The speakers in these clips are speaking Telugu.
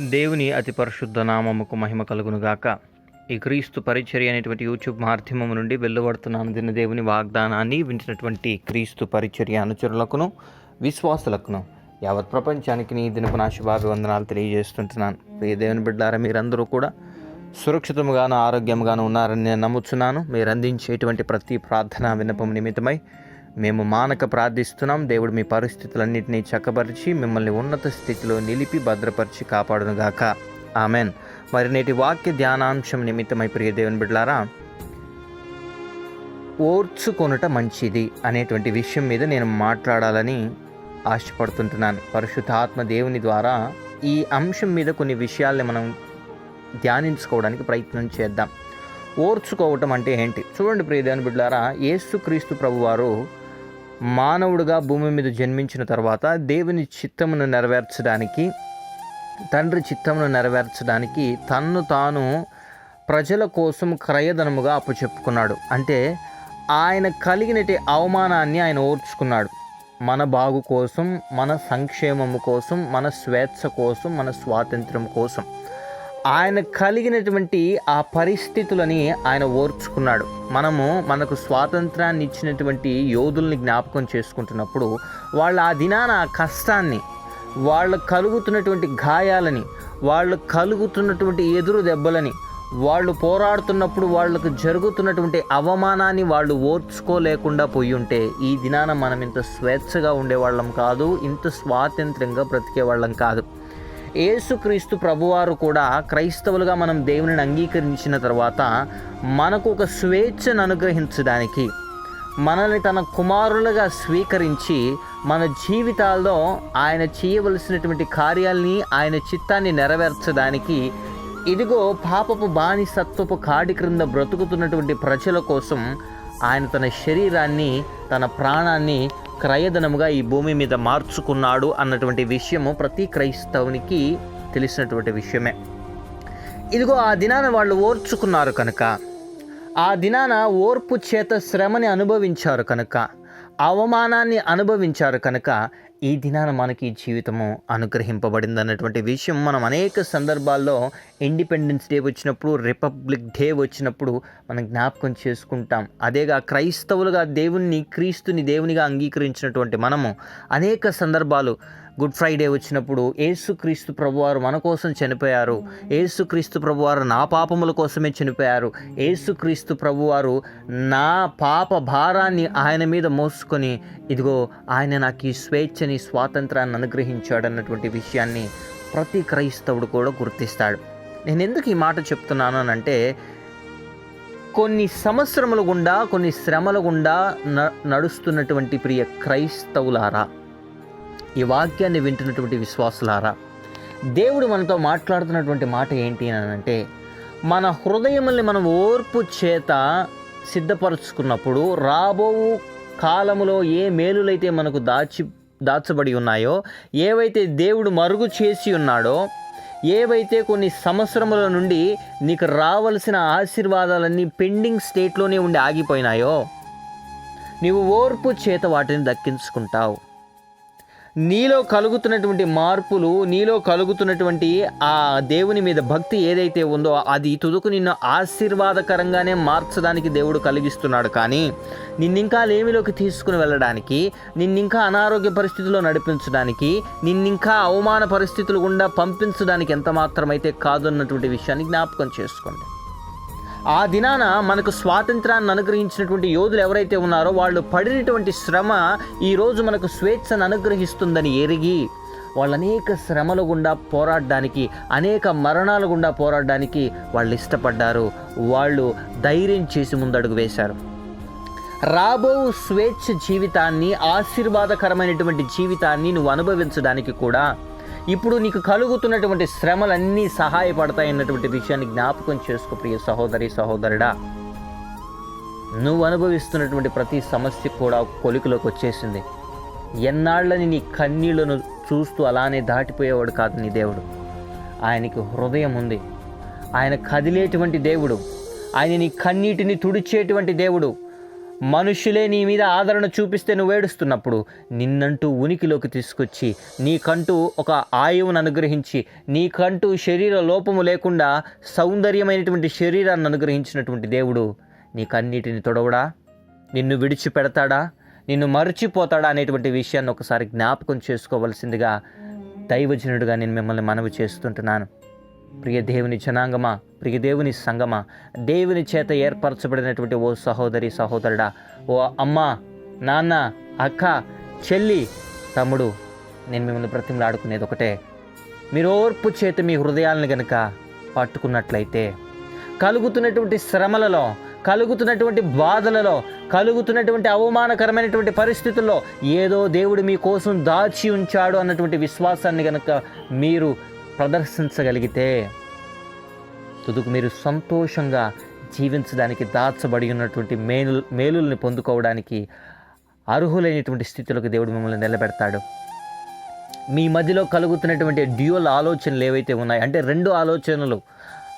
దేవుని అతి పరిశుద్ధ నామముకు మహిమ కలుగునుగాక. ఈ క్రీస్తు పరిచర్య అనేటువంటి యూట్యూబ్ మాధ్యమం నుండి వెళ్ళబడుతున్నాను దిన దేవుని వాగ్దానాన్ని వించినటువంటి క్రీస్తు పరిచర్య అనుచరులకును విశ్వాసులకును యావత్ ప్రపంచానికి నీ దినపు నా శుభాభివందనాలు తెలియజేస్తుంటున్నాను. ప్రియ దేవుని బిడ్డారా మీరందరూ కూడా సురక్షితముగాను ఆరోగ్యముగాను ఉన్నారని నేను నమ్ముచున్నాను. మీరు అందించేటువంటి ప్రతి ప్రార్థన విన్నపం నిమిత్తమై మేము మానక ప్రార్థిస్తున్నాం. దేవుడు మీ పరిస్థితులన్నింటినీ చక్కపరిచి మిమ్మల్ని ఉన్నత స్థితిలో నిలిపి భద్రపరిచి కాపాడునుగాక. ఆమెన్. మరి నేటి వాక్య ధ్యానాంశం నిమిత్తమై ప్రియ దేవుని బిడ్లారా ఓర్చుకొనుట మంచిది అనేటువంటి విషయం మీద నేను మాట్లాడాలని ఆశపడుతుంటున్నాను. పరిశుద్ధాత్మ దేవుని ద్వారా ఈ అంశం మీద కొన్ని విషయాల్ని మనం ధ్యానించుకోవడానికి ప్రయత్నం చేద్దాం. ఓర్చుకోవటం అంటే ఏంటి? చూడండి ప్రియదేవుని బిడ్డారా యేసుక్రీస్తు ప్రభువారు మానవుడుగా భూమి మీద జన్మించిన తర్వాత దేవుని చిత్తమును నెరవేర్చడానికి తండ్రి చిత్తమును నెరవేర్చడానికి తన్ను తాను ప్రజల కోసం క్రయధనముగా అప్పచెప్పుకున్నాడు. అంటే ఆయన కలిగినటి అవమానాన్ని ఆయన ఓర్చుకున్నాడు. మన బాగు కోసం మన సంక్షేమము కోసం మన స్వేచ్ఛ కోసం మన స్వాతంత్రం కోసం. ఆయన కలిగినటువంటి ఆ పరిస్థితులని ఆయన ఓర్చుకున్నాడు. మనము మనకు స్వాతంత్రాన్ని ఇచ్చినటువంటి యోధుల్ని జ్ఞాపకం చేసుకుంటున్నప్పుడు వాళ్ళు ఆ దినాన ఆ కష్టాన్ని వాళ్ళు కలుగుతున్నటువంటి గాయాలని వాళ్ళు కలుగుతున్నటువంటి ఎదురు దెబ్బలని వాళ్ళు పోరాడుతున్నప్పుడు వాళ్ళకు జరుగుతున్నటువంటి అవమానాన్ని వాళ్ళు ఓర్చుకోలేకుండా పోయి ఉంటే ఈ దినాన మనం ఇంత స్వేచ్ఛగా ఉండేవాళ్ళం కాదు ఇంత స్వాతంత్ర్యంగా బ్రతికే వాళ్ళం కాదు. ఏసుక్రీస్తు ప్రభువారు కూడా క్రైస్తవులుగా మనం దేవుని అంగీకరించిన తర్వాత మనకు ఒక స్వేచ్ఛను అనుగ్రహించడానికి మనల్ని తన కుమారులుగా స్వీకరించి మన జీవితాల్లో ఆయన చేయవలసినటువంటి కార్యాలని ఆయన చిత్తాన్ని నెరవేర్చడానికి ఇదిగో పాపపు బానిసత్వపు కాడి క్రింద బ్రతుకుతున్నటువంటి ప్రజల కోసం ఆయన తన శరీరాన్ని తన ప్రాణాన్ని క్రయధనముగా ఈ భూమి మీద మార్చుకున్నాడు అన్నటువంటి విషయము ప్రతి క్రైస్తవునికి తెలిసినటువంటి విషయమే. ఇదిగో ఆ దినాన వాళ్ళు ఓర్చుకున్నారు కనుక ఆ దినాన ఓర్పు చేత శ్రమని అనుభవించారు కనుక అవమానాన్ని అనుభవించారు కనుక ఈ దినాన మనకి జీవితము అనుగ్రహింపబడింది అన్నటువంటి విషయం మనం అనేక సందర్భాల్లో ఇండిపెండెన్స్ డే వచ్చినప్పుడు రిపబ్లిక్ డే వచ్చినప్పుడు మనం జ్ఞాపకం చేసుకుంటాం. అదేగా క్రైస్తవులుగా దేవుణ్ణి క్రీస్తుని దేవునిగా అంగీకరించినటువంటి మనము అనేక సందర్భాలు గుడ్ ఫ్రైడే వచ్చినప్పుడు ఏసుక్రీస్తు ప్రభువారు మన కోసం చనిపోయారు. ఏసుక్రీస్తు ప్రభువారు నా పాపముల కోసమే చనిపోయారు. ఏసుక్రీస్తు ప్రభువారు నా పాప భారాన్ని ఆయన మీద మోసుకొని ఇదిగో ఆయన నాకు ఈ స్వేచ్ఛని స్వాతంత్రాన్ని అనుగ్రహించాడు అన్నటువంటి విషయాన్ని ప్రతి క్రైస్తవుడు కూడా గుర్తిస్తాడు. నేను ఎందుకు ఈ మాట చెప్తున్నాను అని అంటే కొన్ని సంవత్సరముల గుండా కొన్ని శ్రమల గుండా న నడుస్తున్నటువంటి ప్రియ క్రైస్తవులారా ఈ వాక్యాన్ని వింటున్నటువంటి విశ్వాసులారా దేవుడు మనతో మాట్లాడుతున్నటువంటి మాట ఏంటి అని అంటే మన హృదయముల్ని మనం ఓర్పు చేత సిద్ధపరచుకున్నప్పుడు రాబో కాలములో ఏ మేలులైతే మనకు దాచి దాచబడి ఉన్నాయో ఏవైతే దేవుడు మరుగు చేసి ఉన్నాడో ఏవైతే కొన్ని సంవత్సరముల నుండి నీకు రావలసిన ఆశీర్వాదాలన్నీ పెండింగ్ స్టేట్లోనే ఉండి ఆగిపోయినాయో నీవు ఓర్పు చేత వాటిని దక్కించుకుంటావు. నీలో కలుగుతున్నటువంటి మార్పులు నీలో కలుగుతున్నటువంటి ఆ దేవుని మీద భక్తి ఏదైతే ఉందో అది తుదుకు నిన్ను ఆశీర్వాదకరంగానే మార్చడానికి దేవుడు కలిగిస్తున్నాడు. కానీ నిన్నింకా లేమిలోకి తీసుకుని వెళ్ళడానికి నిన్నింకా అనారోగ్య పరిస్థితిలో నడిపించడానికి నిన్నింకా అవమాన పరిస్థితులు గుండా పంపించడానికి ఎంత మాత్రమైతే కాదన్నటువంటి విషయాన్ని జ్ఞాపకం చేసుకోండి. ఆ దినాన మనకు స్వాతంత్రాన్ని అనుగ్రహించినటువంటి యోధులు ఎవరైతే ఉన్నారో వాళ్ళు పడినటువంటి శ్రమ ఈరోజు మనకు స్వేచ్ఛను అనుగ్రహిస్తుందని ఎరిగి వాళ్ళు అనేక శ్రమల గుండా పోరాడడానికి అనేక మరణాల గుండా పోరాడడానికి వాళ్ళు ఇష్టపడ్డారు. వాళ్ళు ధైర్యం చేసి ముందడుగు వేశారు. రాబో స్వేచ్ఛ జీవితాన్ని ఆశీర్వాదకరమైనటువంటి జీవితాన్ని నువ్వు అనుభవించడానికి కూడా ఇప్పుడు నీకు కలుగుతున్నటువంటి శ్రమలన్నీ సహాయపడతాయన్నటువంటి విషయాన్ని జ్ఞాపకం చేసుకో ప్రియ సహోదరి సహోదరుడా. నువ్వు అనుభవిస్తున్నటువంటి ప్రతి సమస్య కూడా కొలికలోకి వచ్చేసింది. ఎన్నాళ్ళని నీ కన్నీళ్ళను చూస్తూ అలానే దాటిపోయేవాడు కాదు నీ దేవుడు. ఆయనకి హృదయం ఉంది. ఆయన కదిలేటువంటి దేవుడు. ఆయన నీ కన్నీటిని తుడిచేటువంటి దేవుడు. మనుషులే నీ మీద ఆదరణ చూపిస్తే నువ్వు ఏడుస్తున్నప్పుడు నిన్నంటూ ఉనికిలోకి తీసుకొచ్చి నీకంటూ ఒక ఆయువును అనుగ్రహించి నీకంటూ శరీర లోపము లేకుండా సౌందర్యమైనటువంటి శరీరాన్ని అనుగ్రహించినటువంటి దేవుడు నీకన్నిటిని తొడవడా? నిన్ను విడిచిపెడతాడా? నిన్ను మరచిపోతాడా అనేటువంటి విషయాన్ని ఒకసారి జ్ఞాపకం చేసుకోవలసిందిగా దైవజనుడిగా నేను మిమ్మల్ని మనవి చేస్తుంటున్నాను. ప్రియ దేవుని జనాంగమా ప్రియ దేవుని సంగమా దేవుని చేత ఏర్పరచబడినటువంటి ఓ సహోదరి సహోదరుడా ఓ అమ్మ నాన్న అక్క చెల్లి తమ్ముడు నేను మిమ్మల్ని బ్రతిమలాడుకునేది ఒకటే. మీరు ఓర్పు చేత మీ హృదయాలను గనుక పట్టుకున్నట్లయితే కలుగుతున్నటువంటి శ్రమలలో కలుగుతున్నటువంటి బాధలలో కలుగుతున్నటువంటి అవమానకరమైనటువంటి పరిస్థితుల్లో ఏదో దేవుడు మీ కోసం దాచి ఉంచాడు అన్నటువంటి విశ్వాసాన్ని గనక మీరు ప్రదర్శించగలిగితే తుదుకు మీరు సంతోషంగా జీవించడానికి దాచబడి ఉన్నటువంటి మేలు మేలుల్ని పొందుకోవడానికి అర్హులైనటువంటి స్థితిలోకి దేవుడు మిమ్మల్ని నిలబెడతాడు. మీ మధ్యలో కలుగుతున్నటువంటి డ్యూయల్ ఆలోచనలు ఏవైతే ఉన్నాయో అంటే రెండు ఆలోచనలు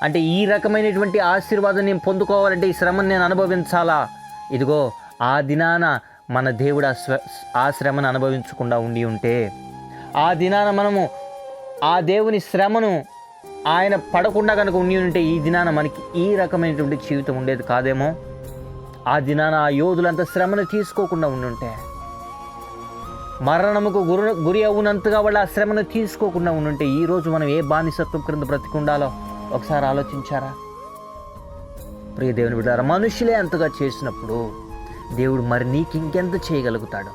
అంటే ఈ రకమైనటువంటి ఆశీర్వాదం నేను పొందుకోవాలంటే ఈ శ్రమను నేను అనుభవించాలా? ఇదిగో ఆ దినాన మన దేవుడు ఆ స్వ ఆ శ్రమను అనుభవించకుండా ఉండి ఉంటే ఆ దినాన మనము ఆ దేవుని శ్రమను ఆయన పడకుండా కనుక ఉండి ఉంటే ఈ దినాన మనకి ఈ రకమైనటువంటి జీవితం ఉండేది కాదేమో? ఆ దినాన ఆ యోధులంతా శ్రమను తీసుకోకుండా ఉండుంటే మరణముకు గురి గురి అవునంతగా వాళ్ళు ఆ శ్రమను తీసుకోకుండా ఉండుంటే ఈరోజు మనం ఏ బానిసత్వం క్రింద బ్రతికుండాలో ఒకసారి ఆలోచించారా? ప్రియ దేవుని బిడ్డారా మనుషులే అంతగా చేసినప్పుడు దేవుడు మరి నీకు ఇంకెంత చేయగలుగుతాడు?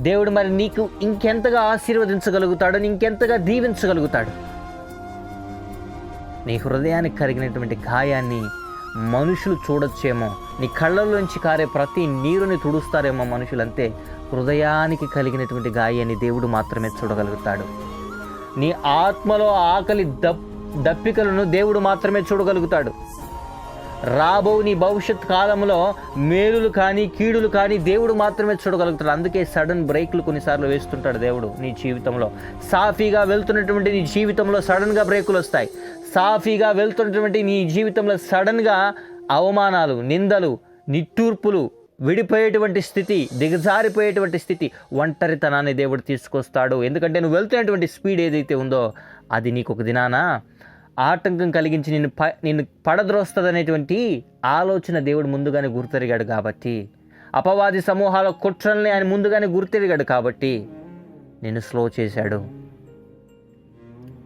దేవుడు మరి నీకు ఇంకెంతగా ఆశీర్వదించగలుగుతాడు ఇంకెంతగా దీవించగలుగుతాడు? నీ హృదయానికి కరిగినటువంటి గాయాన్ని మనుషులు చూడొచ్చేమో నీ కళ్ళలోంచి కారే ప్రతి నీరుని తుడుస్తారేమో మనుషులంతే హృదయానికి కలిగినటువంటి గాయాన్ని దేవుడు మాత్రమే చూడగలుగుతాడు. నీ ఆత్మలో ఆకలి దప్ దప్పికలను దేవుడు మాత్రమే చూడగలుగుతాడు. రాబో నీ భవిష్యత్ కాలంలో మేలులు కానీ కీడులు కానీ దేవుడు మాత్రమే చూడగలుగుతాడు. అందుకే సడన్ బ్రేక్లు కొన్నిసార్లు వేస్తుంటాడు దేవుడు నీ జీవితంలో. సాఫీగా వెళ్తున్నటువంటి నీ జీవితంలో సడన్గా బ్రేకులు వస్తాయి. సాఫీగా వెళ్తున్నటువంటి నీ జీవితంలో సడన్గా అవమానాలు నిందలు నిట్టూర్పులు విడిపోయేటువంటి స్థితి దిగజారిపోయేటువంటి స్థితి ఒంటరితనాన్ని దేవుడు తీసుకొస్తాడు. ఎందుకంటే నువ్వు వెళ్తున్నటువంటి స్పీడ్ ఏదైతే ఉందో అది నీకు ఒక దినానా? ఆటంకం కలిగించి నిన్ను ప నిన్ను పడద్రోస్తుందనేటువంటి ఆలోచన దేవుడు ముందుగానే గుర్తెరిగాడు కాబట్టి అపవాది సమూహాల కుట్రల్ని ఆయన ముందుగానే గుర్తెరిగాడు కాబట్టి నిన్ను స్లో చేశాడు.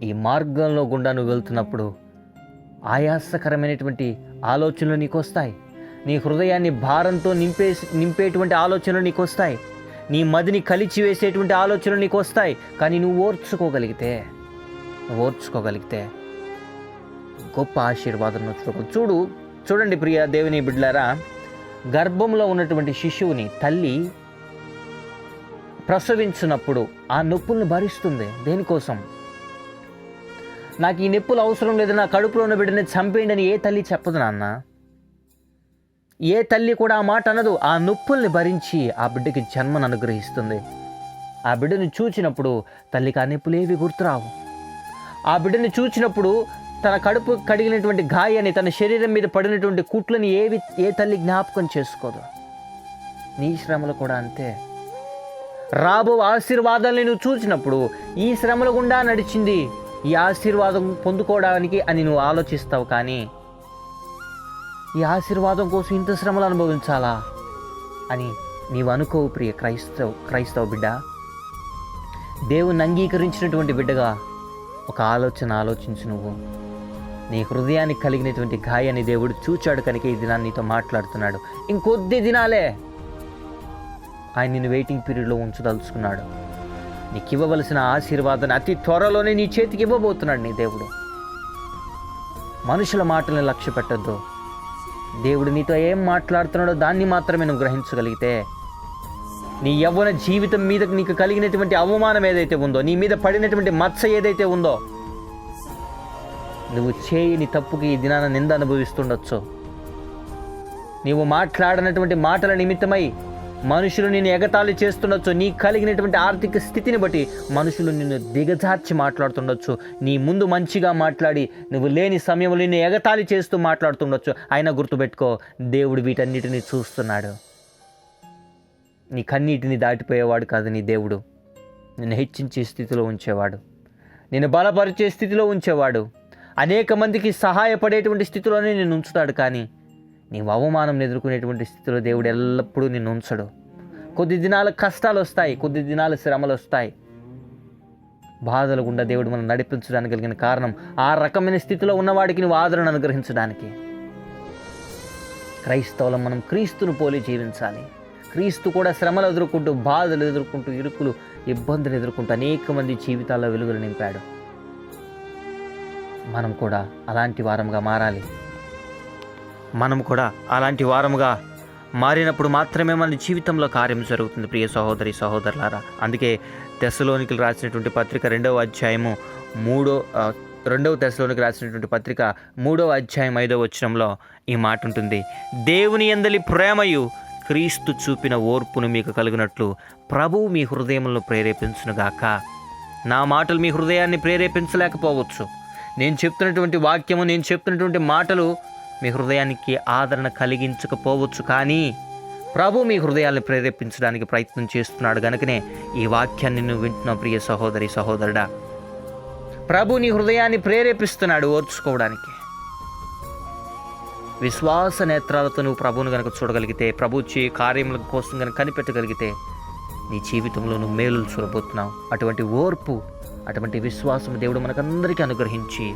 ఈ మార్గంలో గుండా నువ్వు వెళ్తున్నప్పుడు ఆయాసకరమైనటువంటి ఆలోచనలు నీకు వస్తాయి నీ హృదయాన్ని భారంతో నింపే నింపేటువంటి ఆలోచనలు నీకు వస్తాయి నీ మదిని కలిచి వేసేటువంటి ఆలోచనలు నీకు వస్తాయి కానీ నువ్వు ఓర్చుకోగలిగితే ఓర్చుకోగలిగితే గొప్ప ఆశీర్వాదం నువ్వు చూడు చూడండి ప్రియ దేవుని బిడ్డలారా గర్భంలో ఉన్నటువంటి శిశువుని తల్లి ప్రసవించినప్పుడు ఆ నొప్పులను భరిస్తుంది. దేనికోసం? నాకు ఈ నొప్పులు అవసరం లేదు నా కడుపులో ఉన్న బిడ్డని చంపేయండి అని ఏ తల్లి చెప్పదు నాన్న. ఏ తల్లి కూడా ఆ మాట అనదు. ఆ నొప్పుల్ని భరించి ఆ బిడ్డకి జన్మను అనుగ్రహిస్తుంది. ఆ బిడ్డని చూచినప్పుడు తల్లికి ఆ నొప్పులు ఏవి గుర్తురావు. ఆ బిడ్డని చూచినప్పుడు తన కడుపు కడిగినటువంటి గాయాన్ని తన శరీరం మీద పడినటువంటి కుట్లని ఏవి ఏ తల్లి జ్ఞాపకం చేసుకోదు. నీ శ్రమలు కూడా అంతే. రాబో ఆశీర్వాదాలని నువ్వు చూసినప్పుడు ఈ శ్రమల గుండా నడిచింది ఈ ఆశీర్వాదం పొందుకోవడానికి అని నువ్వు ఆలోచిస్తావు కానీ ఈ ఆశీర్వాదం కోసం ఇంత శ్రమలు అనుభవించాలా అని నీవు అనుకోవు ప్రియ క్రైస్తవ క్రైస్తవ బిడ్డ. దేవుని అంగీకరించినటువంటి బిడ్డగా ఒక ఆలోచన ఆలోచించు నువ్వు. నీ హృదయానికి కలిగినటువంటి గాయాన్ని దేవుడు చూచాడు కనుక ఈ దినాన్ని నీతో మాట్లాడుతున్నాడు. ఇంకొద్ది దినాలే ఆయన నిన్ను వెయిటింగ్ పీరియడ్లో ఉంచదలుచుకున్నాడు. నీకు ఇవ్వవలసిన ఆశీర్వాదాన్ని అతి త్వరలోనే నీ చేతికి ఇవ్వబోతున్నాడు నీ దేవుడు. మనుషుల మాటలను లక్ష్య పెట్టద్దు. దేవుడు నీతో ఏం మాట్లాడుతున్నాడో దాన్ని మాత్రమే నువ్వు గ్రహించగలిగితే నీ యవ్వన జీవితం మీద నీకు కలిగినటువంటి అవమానం ఏదైతే ఉందో నీ మీద పడినటువంటి మచ్చ ఏదైతే ఉందో నువ్వు చేయని తప్పుకి ఈ దినాన నింద అనుభవిస్తుండొచ్చు. నీవు మాట్లాడినటువంటి మాటల నిమిత్తమై మనుషులు నిన్ను ఎగతాళి చేస్తుండొచ్చు. నీ కలిగినటువంటి ఆర్థిక స్థితిని బట్టి మనుషులు నిన్ను దిగజార్చి మాట్లాడుతుండొచ్చు. నీ ముందు మంచిగా మాట్లాడి నువ్వు లేని సమయంలో నిన్ను ఎగతాళి చేస్తూ మాట్లాడుతుండొచ్చు. అయినా గుర్తుపెట్టుకో దేవుడు వీటన్నిటిని చూస్తున్నాడు. నీ కన్నీటిని దాటిపోయేవాడు కాదు నీ దేవుడు. నిన్ను హెచ్చించే స్థితిలో ఉంచేవాడు. నిన్ను బలపరిచే స్థితిలో ఉంచేవాడు. అనేక మందికి సహాయపడేటువంటి స్థితిలోనే నేను ఉంచుతాడు కానీ నీవు అవమానం ఎదుర్కొనేటువంటి స్థితిలో దేవుడు ఎల్లప్పుడూ నిన్ను ఉంచడు. కొద్ది దినాల కష్టాలు వస్తాయి కొద్ది దినాల శ్రమలు వస్తాయి. బాధలు గుండా దేవుడు మనం నడిపించడానికి కలిగిన కారణం ఆ రకమైన స్థితిలో ఉన్నవాడికి నువ్వు ఆదరణ అనుగ్రహించడానికి. క్రైస్తవులం మనం క్రీస్తును పోలి జీవించాలి. క్రీస్తు కూడా శ్రమలు ఎదుర్కొంటూ బాధలు ఎదుర్కొంటూ ఇరుకులు ఇబ్బందులు ఎదుర్కొంటూ అనేక మంది జీవితాల్లో వెలుగులు నింపాడు. మనం కూడా అలాంటి వారంగా మారాలి. మనం కూడా అలాంటి వారముగా మారినప్పుడు మాత్రమే మన జీవితంలో కార్యం జరుగుతుంది ప్రియ సహోదరి సహోదరులారా. అందుకే దశలోనికి రాసినటువంటి పత్రిక రెండవ అధ్యాయము మూడో రెండవ తెస్సలోనికి రాసినటువంటి పత్రిక మూడవ అధ్యాయం ఐదవ వచనంలో ఈ మాట ఉంటుంది దేవుని ఎందలి ప్రేమయు క్రీస్తు చూపిన ఓర్పును మీకు కలిగినట్లు ప్రభువు మీ హృదయములను ప్రేరేపించునుగాక. నా మాటలు మీ హృదయాన్ని ప్రేరేపించలేకపోవచ్చు. నేను చెప్తున్నటువంటి వాక్యము నేను చెప్తున్నటువంటి మాటలు మీ హృదయానికి ఆదరణ కలిగించకపోవచ్చు కానీ ప్రభు మీ హృదయాన్ని ప్రేరేపించడానికి ప్రయత్నం చేస్తున్నాడు గనుకనే ఈ వాక్యాన్ని నువ్వు వింటున్నావు ప్రియ సహోదరి సహోదరుడా. ప్రభు నీ హృదయాన్ని ప్రేరేపిస్తున్నాడు ఓర్చుకోవడానికి. విశ్వాస నేత్రాలతో నువ్వు ప్రభువును కనుక చూడగలిగితే ప్రభు చే కార్యముల కోసం కనుక కనిపెట్టగలిగితే నీ జీవితంలో నువ్వు మేలులు చూడబోతున్నావు. అటువంటి ఓర్పు అటువంటి విశ్వాసం దేవుడు మనకందరికీ అనుగ్రహించి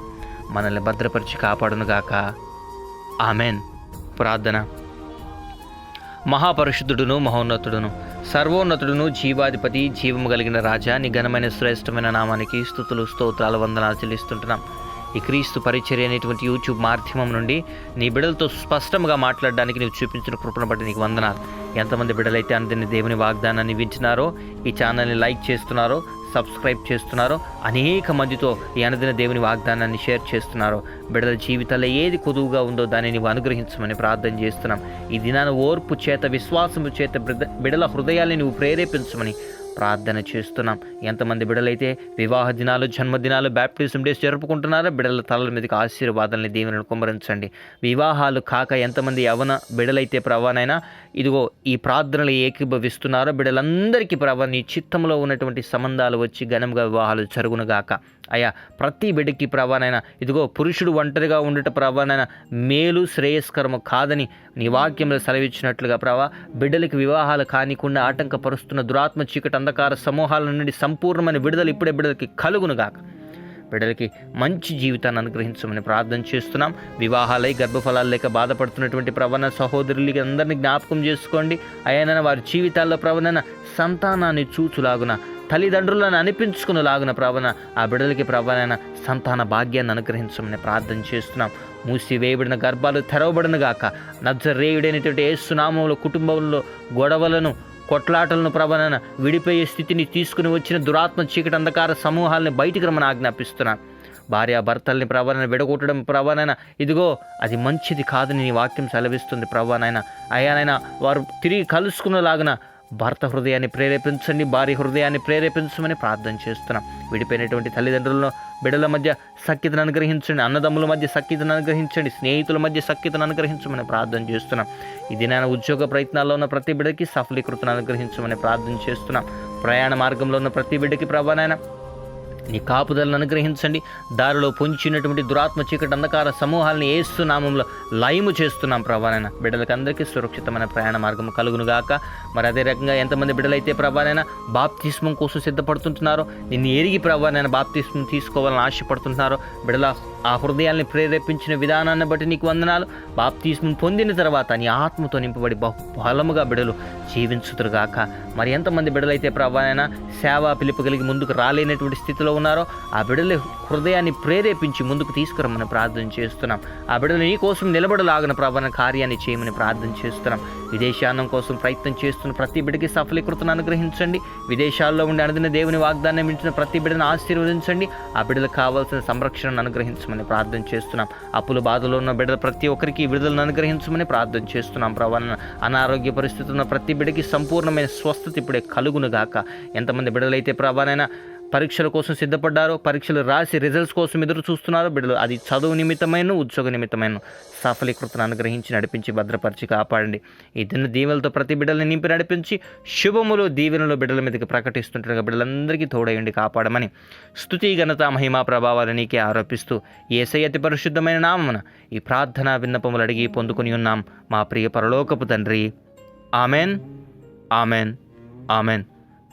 మనల్ని భద్రపరిచి కాపాడునుగాక. ఆమెన్. ప్రార్థన. మహాపరిశుద్ధుడును మహోన్నతుడును సర్వోన్నతుడును జీవాధిపతి జీవము కలిగిన రాజా నీ ఘనమైన శ్రేష్టమైన నామానికి స్థుతులు స్తోత్రాలు వందనాలు చెల్లిస్తుంటున్నాం. ఈ క్రీస్తు పరిచర్య అనేటువంటి యూట్యూబ్ మాధ్యమం నుండి నీ బిడ్డలతో స్పష్టంగా మాట్లాడడానికి నీవు చూపించిన కృపను బట్టి నీకు వందనాలు. ఎంతమంది బిడ్డలైతే అందని దేవుని వాగ్దానాన్ని వింటున్నారో ఈ ఛానల్ని లైక్ చేస్తున్నారో సబ్స్క్రైబ్ చేస్తున్నారో. అనేక మందితో ఈ అనుదిన దేవుని వాగ్దానాన్ని షేర్ చేస్తున్నారో. బిడ్డల జీవితాల్లో ఏది కొదువుగా ఉందో దాన్ని నీవు అనుగ్రహించమని ప్రార్థన చేస్తున్నాం. ఈ దినాన ఓర్పు చేత విశ్వాసము చేత బిడల హృదయాల్ని నువ్వు ప్రేరేపించమని ప్రార్థన చేస్తున్నాం. ఎంతమంది బిడలైతే వివాహ దినాలు జన్మదినాలు బ్యాప్టిజం డేస్ జరుపుకుంటున్నారో బిడ్డల తలల మీదకి ఆశీర్వాదాలని దేవుని కుమరించండి. వివాహాలు కాక ఎంతమంది యవన బిడలైతే ప్రవానైనా ఇదిగో ఈ ప్రార్థనలు ఏకీభవిస్తున్నారో బిడలందరికీ ప్రవ నీ చిత్తంలో ఉన్నటువంటి సంబంధాలు వచ్చి ఘనంగా వివాహాలు జరుగునుగాక. అయ్యా ప్రతి బిడ్డకి ప్రభానైనా ఇదిగో పురుషుడు ఒంటరిగా ఉండట ప్రభానైనా మేలు శ్రేయస్కరము కాదని నీ వాక్యంలో సెలవిచ్చినట్లుగా ప్రభా బిడ్డలకి వివాహాలు కానికుండా ఆటంకపరుస్తున్న దురాత్మ చీకటి అంధకార సమూహాల నుండి సంపూర్ణమైన విడుదల ఇప్పుడే బిడ్డలకి కలుగునుగాక. బిడ్డలకి మంచి జీవితాన్ని అనుగ్రహించమని ప్రార్థన చేస్తున్నాం. వివాహాలై గర్భఫలాలు లేక బాధపడుతున్నటువంటి ప్రవణ సహోదరులకి అందరినీ జ్ఞాపకం చేసుకోండి. అయినా వారి జీవితాల్లో ప్రవణ సంతానాన్ని చూచులాగున తల్లిదండ్రులను అనిపించుకునేలాగున ప్రవణ ఆ బిడ్డలకి ప్రవణ సంతాన భాగ్యాన్ని అనుగ్రహించమని ప్రార్థన చేస్తున్నాం. మూసివేయబడిన గర్భాలు తెరవబడిన గాక నజ్జరేయుడైనటువంటి ఏసునామంలో కుటుంబంలో గొడవలను కొట్లాటలను ప్రవణన విడిపోయే స్థితిని తీసుకుని వచ్చిన దురాత్మ చీకటి అంధకార సమూహాలను బయటికి రమ్మని ఆజ్ఞాపిస్తున్నాను భార్య భర్తల్ని ప్రవణన విడగొట్టడం ప్రవణన ఇదిగో అది మంచిది కాదని నీ వాక్యం సెలవిస్తుంది ప్రవణైనా. అయ్యానైనా వారు తిరిగి కలుసుకునేలాగిన భర్త హృదయాన్ని ప్రేరేపించండి భార్య హృదయాన్ని ప్రేరేపించమని ప్రార్థన చేస్తున్నాం. విడిపోయినటువంటి తల్లిదండ్రులను బిడ్డల మధ్య సఖ్యతను అనుగ్రహించండి అన్నదమ్ముల మధ్య సఖ్యతను అనుగ్రహించండి స్నేహితుల మధ్య సఖ్యతను అనుగ్రహించమని ప్రార్థన చేస్తున్నాం. ఇది నేను ఉద్యోగ ప్రయత్నాల్లో ఉన్న ప్రతి బిడ్డకి సఫలీకృతను అనుగ్రహించమని ప్రార్థన చేస్తున్నాం. ప్రయాణ మార్గంలో ఉన్న ప్రతి బిడ్డకి ప్రభానైనా నీ కాపుదలను అనుగ్రహించండి. దారిలో పొంచినటువంటి దురాత్మ చీకటి అంధకార సమూహాలను ఏసు నామంలో లయము చేస్తున్నాం ప్రభానైనా. బిడ్డలకు అందరికీ సురక్షితమైన ప్రయాణ మార్గం కలుగునుగాక. మరి అదే రకంగా ఎంతమంది బిడ్డలైతే ప్రభానైనా బాప్తిస్మం కోసం సిద్ధపడుతుంటున్నారో నిన్ను ఎరిగి ప్రభానైనా బాప్తిస్మం తీసుకోవాలని ఆశపడుతుంటున్నారో బిడ్డల ఆ హృదయాల్ని ప్రేరేపించిన విధానాన్ని బట్టి నీకు వందనాలు. బాప్తిస్మం పొందిన తర్వాత నీ ఆత్మతో నింపబడి బహు బలముగా బిడలు జీవించుతురుగాక మరి ఎంతమంది బిడలైతే ప్రభానైనా సేవా పిలుపు కలిగి ముందుకు రాలేనటువంటి స్థితిలో ఉన్నారో ఆ బిడల హృదయాన్ని ప్రేరేపించి ముందుకు తీసుకురమ్మని ప్రార్థన చేస్తున్నాం. ఆ బిడలు నీ కోసం నిలబడలాగిన ప్రభాన కార్యాన్ని చేయమని ప్రార్థన చేస్తున్నాం. విదేశాన్నం కోసం ప్రయత్నం చేస్తున్న ప్రతి బిడ్డకి సఫలీకృతను అనుగ్రహించండి. విదేశాల్లో ఉండి అనుదిన దేవుని వాగ్దానం ఇచ్చిన ప్రతి బిడ్డను ఆశీర్వదించండి. ఆ బిడ్డలకు కావాల్సిన సంరక్షణను అనుగ్రహించమని అనుగ్రహించమని ప్రార్థన చేస్తున్నాం. అప్పుల బాధలో ఉన్న బిడ్డలు ప్రతి ఒక్కరికి విడుదలను అనుగ్రహించమని ప్రార్థన చేస్తున్నాం. ప్రభా అనారోగ్య పరిస్థితుల్లో ఉన్న ప్రతి బిడ్డకి సంపూర్ణమైన స్వస్థత ఇప్పుడే కలుగును గాక. ఎంతమంది బిడ్డలైతే ప్రభానైనా పరీక్షల కోసం సిద్ధపడ్డారో. పరీక్షలు రాసి రిజల్ట్స్ కోసం ఎదురు చూస్తున్నారో. బిడ్డలు అది చదువు నిమిత్తమైన ఉద్యోగ నిమిత్తమైన సఫలీకృతను అనుగ్రహించి నడిపించి భద్రపరిచి కాపాడండి. ఈ దిన దీవెలతో ప్రతి బిడ్డల్ని నింపి నడిపించి శుభములు దీవెనలు బిడ్డల మీదకి ప్రకటిస్తుంటారు బిడ్డలందరికీ తోడయండి కాపాడమని స్థుతి ఘనత మహిమా ప్రభావాలు నీకే ఆరోపిస్తూ ఏసై అతి పరిశుద్ధమైన నామమున ఈ ప్రార్థనా విన్నపములు అడిగి పొందుకుని ఉన్నాం. మా ప్రియ పరలోకపు తండ్రి. Amen. Amen. Amen.